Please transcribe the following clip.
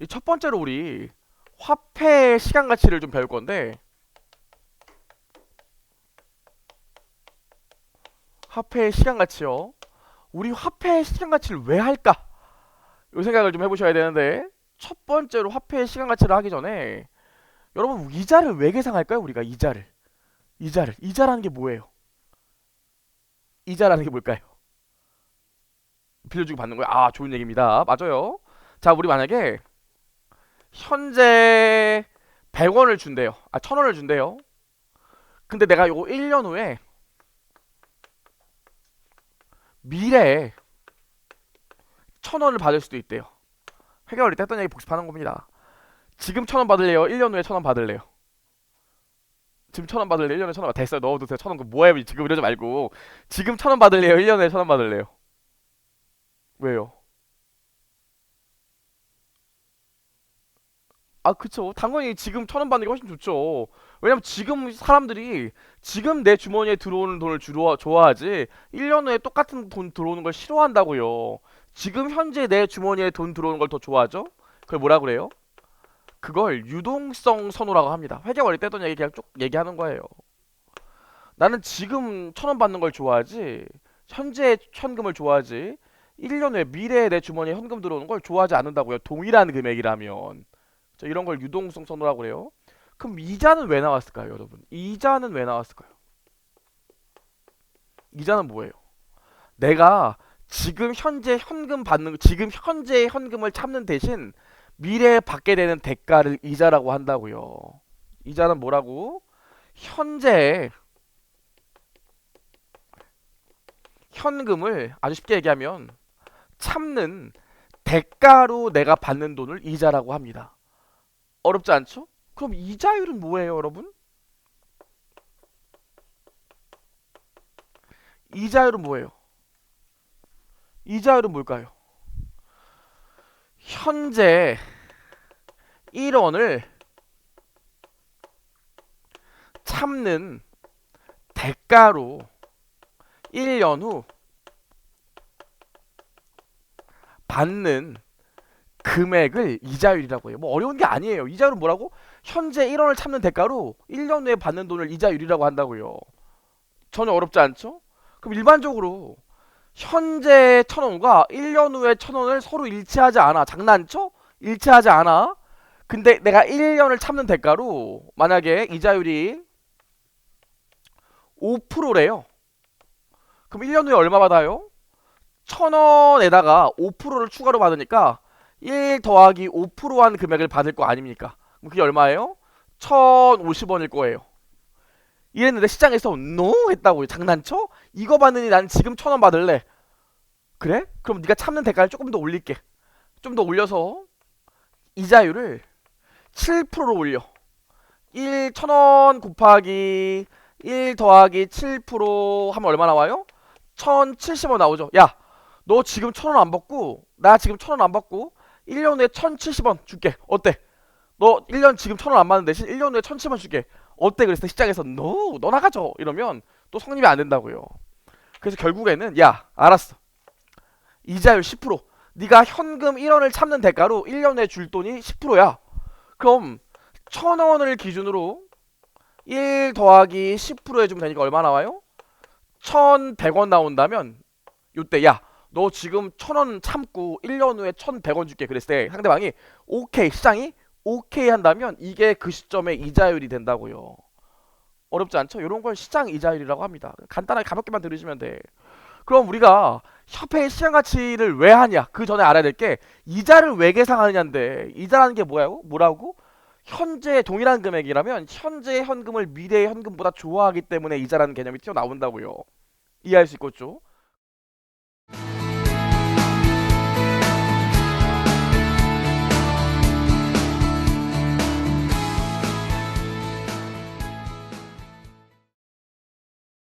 이첫 번째로 우리 화폐의 시간 가치를 좀 배울 건데 화폐의 시간 가치요. 우리 화폐의 시간 가치를 왜 할까? 이 생각을 좀 해보셔야 되는데 첫 번째로 화폐의 시간 가치를 하기 전에 여러분 이자를 왜 계산할까요? 우리가 이자를 이자를 이자라는 게 뭐예요? 이자라는 게 뭘까요? 빌려주고 받는 거예요. 아 좋은 얘기입니다. 맞아요. 자 우리 만약에 현재 100원을 준대요. 아 1000원을 준대요. 근데 내가 요거 1년 후에 미래에 1000원을 받을 수도 있대요. 때 했던 얘기 복습하는 겁니다. 지금 1000원 받을래요? 1년 후에 1000원 받을래요? 지금 1000원 받을래요? 1년에 1000원 됐어요. 넣어두세요. 1000원 그 뭐해요? 지금 이러지 말고 지금 1000원 받을래요? 1년 후에 1000원 받을래요? 왜요? 아 그쵸. 당연히 지금 천 원 받는 게 훨씬 좋죠. 왜냐면 지금 사람들이 지금 내 주머니에 들어오는 돈을 주로 좋아하지 1년 후에 똑같은 돈 들어오는 걸 싫어한다고요. 지금 현재 내 주머니에 돈 들어오는 걸 더 좋아하죠? 그걸 뭐라 그래요? 그걸 유동성 선호라고 합니다. 회계 원리 때던 얘기 그냥 쭉 얘기하는 거예요. 나는 지금 천 원 받는 걸 좋아하지 현재 현금을 좋아하지 1년 후에 미래에 내 주머니에 현금 들어오는 걸 좋아하지 않는다고요. 동일한 금액이라면. 자, 이런 걸 유동성 선호라고 그래요. 그럼 이자는 왜 나왔을까요, 여러분? 이자는 왜 나왔을까요? 이자는 뭐예요? 내가 지금 현재 현금 받는 지금 현재 현금을 참는 대신 미래에 받게 되는 대가를 이자라고 한다고요. 이자는 뭐라고? 현재 현금을 아주 쉽게 얘기하면 참는 대가로 내가 받는 돈을 이자라고 합니다. 어렵지 않죠? 그럼 이 자율은 뭐예요, 여러분? 이 자율은 뭐예요? 이 자율은 뭘까요? 현재 1원을 참는 대가로 1년 후 받는 금액을 이자율이라고 해요. 뭐 어려운 게 아니에요. 이자율은 뭐라고? 현재 1원을 참는 대가로 1년 후에 받는 돈을 이자율이라고 한다고요. 전혀 어렵지 않죠? 그럼 일반적으로 현재 1000원과 1년 후에 1000원을 서로 일치하지 않아. 장난쳐? 일치하지 않아. 근데 내가 1년을 참는 대가로 만약에 이자율이 5%래요. 그럼 1년 후에 얼마 받아요? 1000원에다가 5%를 추가로 받으니까 1 더하기 5%한 금액을 받을 거 아닙니까? 그게 얼마예요? 1,050원일 거예요. 이랬는데 시장에서 NO 했다고요. 장난쳐? 이거 받느니 난 지금 1,000원 받을래. 그래? 그럼 네가 참는 대가를 조금 더 올릴게. 좀 더 올려서 이자율을 7%로 올려. 1 1,000원 곱하기 1 더하기 7% 하면 얼마 나와요? 1,070원 나오죠. 야, 너 지금 1,000원 안 받고 나 지금 1,000원 안 받고 1년 후에 1,070원 줄게. 어때? 너 1년 지금 1,000원 안 받는 대신 1년 후에 1,070원 줄게. 어때? 때 시장에서 no, 너 나가죠. 이러면 또 성립이 안 된다고요. 그래서 결국에는 야, 알았어. 이자율 10%. 네가 현금 1원을 참는 대가로 1년 후에 줄 돈이 10%야. 그럼 1,000원을 기준으로 1 더하기 10% 해주면 되니까 얼마 나와요? 1,100원 나온다면 요때 야, 너 지금 1,000원 참고 1년 후에 1,100원 줄게 그랬을 때 상대방이 오케이 시장이 오케이 한다면 이게 그 시점에 이자율이 된다고요. 어렵지 않죠? 이런 걸 시장 이자율이라고 합니다. 간단하게 가볍게만 들으시면 돼. 그럼 우리가 협회의 시장 가치를 왜 하냐? 그 전에 알아야 될 게 이자를 왜 계산하느냐인데 이자라는 게 뭐야고? 뭐라고? 현재 동일한 금액이라면 현재 현금을 미래의 현금보다 좋아하기 때문에 이자라는 개념이 튀어나온다고요. 이해할 수 있겠죠?